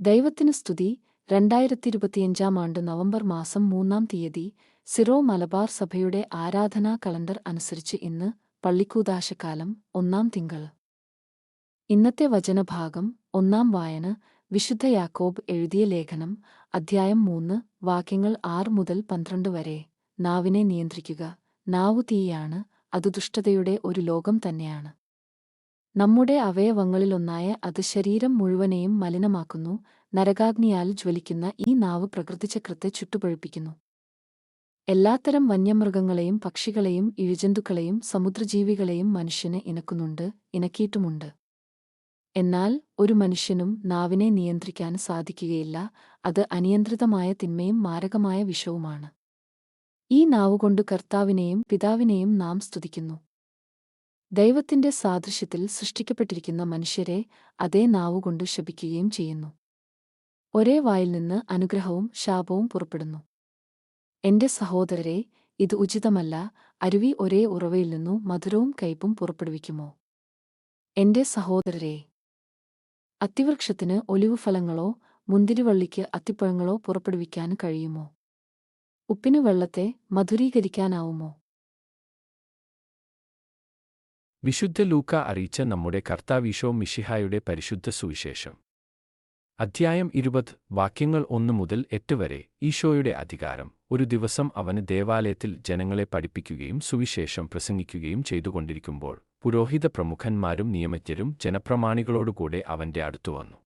ദൈവത്തിന് സ്തുതി. രണ്ടായിരത്തി ഇരുപത്തിയഞ്ചാം ആണ്ട് നവംബർ മാസം മൂന്നാം തീയതി സിറോ മലബാർ സഭയുടെ ആരാധനാ കലണ്ടർ അനുസരിച്ച് ഇന്ന് പള്ളിക്കൂദാശക്കാലം ഒന്നാം തിങ്കൾ. ഇന്നത്തെ വചനഭാഗം ഒന്നാം വായന വിശുദ്ധ യാക്കോബ് എഴുതിയ ലേഖനം അധ്യായം മൂന്ന് വാക്യങ്ങൾ ആറ് മുതൽ പന്ത്രണ്ട് വരെ. നാവിനെ നിയന്ത്രിക്കുക. നാവു തീയാണ് അതുദുഷ്ടതയുടെ ഒരു ലോകം തന്നെയാണ്. നമ്മുടെ അവയവങ്ങളിലൊന്നായ അത് ശരീരം മുഴുവനെയും മലിനമാക്കുന്നു നരകാഗ്നിയാൽ ജ്വലിക്കുന്ന ഈ നാവ് പ്രകൃതിചക്രത്തെ ചുട്ടുപഴുപ്പിക്കുന്നു. എല്ലാത്തരം വന്യമൃഗങ്ങളെയും പക്ഷികളെയും ഇഴജന്തുക്കളെയും സമുദ്രജീവികളെയും മനുഷ്യന് ഇണക്കുന്നുണ്ട് ഇണക്കിയിട്ടുമുണ്ട്. എന്നാൽ ഒരു മനുഷ്യനും നാവിനെ നിയന്ത്രിക്കാൻ സാധിക്കുകയില്ല അത് അനിയന്ത്രിതമായ തിന്മയും മാരകമായ വിഷവുമാണ്. ഈ നാവുകൊണ്ട് കർത്താവിനെയും പിതാവിനെയും നാം സ്തുതിക്കുന്നു. ദൈവത്തിന്റെ സാദൃശ്യത്തിൽ സൃഷ്ടിക്കപ്പെട്ടിരിക്കുന്ന മനുഷ്യരെ അതേ നാവുകൊണ്ട് ശപിക്കുകയും ചെയ്യുന്നു. ഒരേ വായിൽ നിന്ന് അനുഗ്രഹവും ശാപവും പുറപ്പെടുന്നു. എന്റെ സഹോദരരെ ഇത് ഉചിതമല്ല അരുവി ഒരേ ഉറവയിൽ നിന്നു മധുരവും കയ്പും പുറപ്പെടുവിക്കുമോ? എന്റെ സഹോദരരെ അത്തിവൃക്ഷത്തിന് ഒലിവുഫലങ്ങളോ മുന്തിരിവള്ളിക്ക് അത്തിപ്പഴങ്ങളോ പുറപ്പെടുവിക്കാൻ കഴിയുമോ? ഉപ്പിനു വെള്ളത്തെ മധുരീകരിക്കാനാവുമോ? വിശുദ്ധ ലൂക്ക അറിയിച്ച നമ്മുടെ കർത്താവീശോ മിഷിഹായുടെ പരിശുദ്ധ സുവിശേഷം. അധ്യായം ഇരുപത് വാക്യങ്ങൾ ഒന്നു മുതൽ എട്ട് വരെ ഈശോയുടെ അധികാരം. ഒരു ദിവസം അവന് ദേവാലയത്തിൽ ജനങ്ങളെ പഠിപ്പിക്കുകയും സുവിശേഷം പ്രസംഗിക്കുകയും ചെയ്തുകൊണ്ടിരിക്കുമ്പോൾ പുരോഹിത പ്രമുഖന്മാരും നിയമജ്ഞരും ജനപ്രമാണികളോടുകൂടെ അവന്റെ അടുത്തു വന്നു.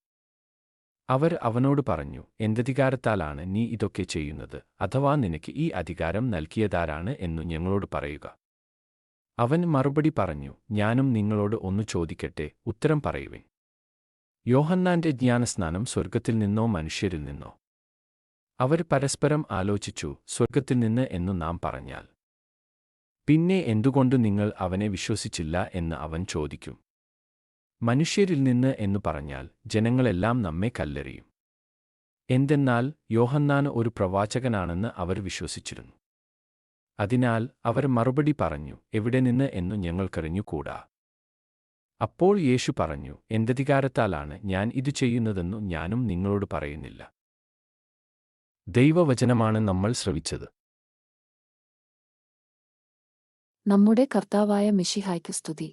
അവർ അവനോട് പറഞ്ഞു എന്തധികാരത്താലാണ് നീ ഇതൊക്കെ ചെയ്യുന്നത്? അഥവാ നിനക്ക് ഈ അധികാരം നൽകിയതാരാണ് എന്നു ഞങ്ങളോട് പറയുക. അവൻ മറുപടി പറഞ്ഞു ഞാനും നിങ്ങളോട് ഒന്നു ചോദിക്കട്ടെ ഉത്തരം പറയുവിൻ. യോഹന്നാന്റെ ജ്ഞാനസ്നാനം സ്വർഗത്തിൽ നിന്നോ മനുഷ്യരിൽ നിന്നോ? അവർ പരസ്പരം ആലോചിച്ചു സ്വർഗത്തിൽ നിന്ന് എന്ന് നാം പറഞ്ഞാൽ. പിന്നെ എന്തുകൊണ്ട് നിങ്ങൾ അവനെ വിശ്വസിച്ചില്ല എന്ന് അവൻ ചോദിക്കും. മനുഷ്യരിൽ നിന്ന് എന്നു പറഞ്ഞാൽ ജനങ്ങളെല്ലാം നമ്മെ കല്ലെറിയും. എന്തെന്നാൽ യോഹന്നാന് ഒരു പ്രവാചകനാണെന്ന് അവർ വിശ്വസിച്ചിരുന്നു. അതിനാൽ അവർ മറുപടി പറഞ്ഞു എവിടെ നിന്ന് എന്നു ഞങ്ങൾക്കറിഞ്ഞുകൂടാ അപ്പോൾ യേശു പറഞ്ഞു എന്തധികാരത്താലാണ് ഞാൻ ഇത് ചെയ്യുന്നതെന്നു ഞാനും നിങ്ങളോട് പറയുന്നില്ല. ദൈവവചനമാണ് നമ്മൾ ശ്രവിച്ചത്. നമ്മുടെ കർത്താവായ മിഷിഹായ്ക്ക് സ്തുതി.